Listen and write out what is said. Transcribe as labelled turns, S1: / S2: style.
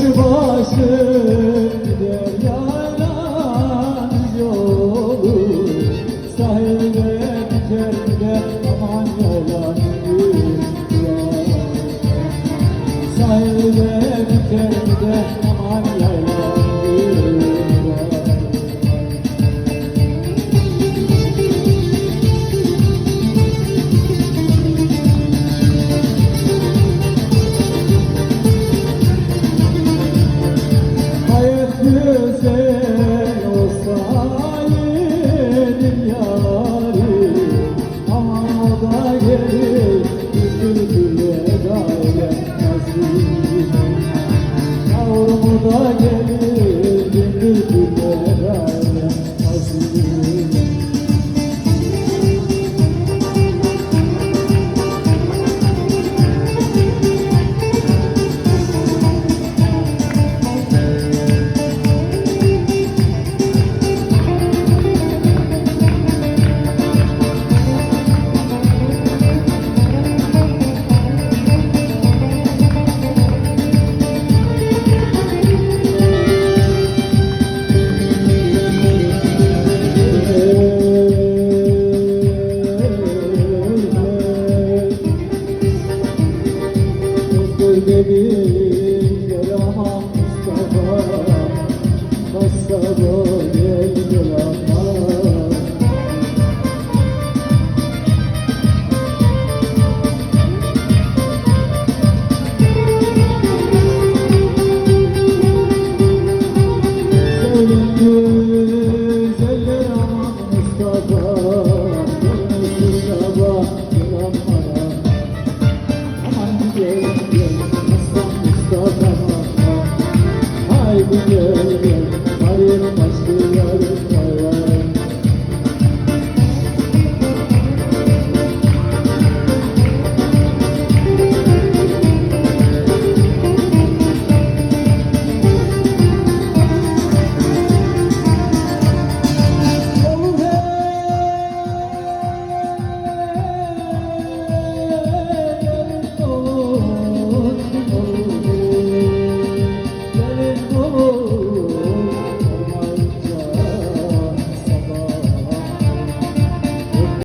S1: Yüzü başı gider Sahilde biter aman yalan Sahilde biter Hare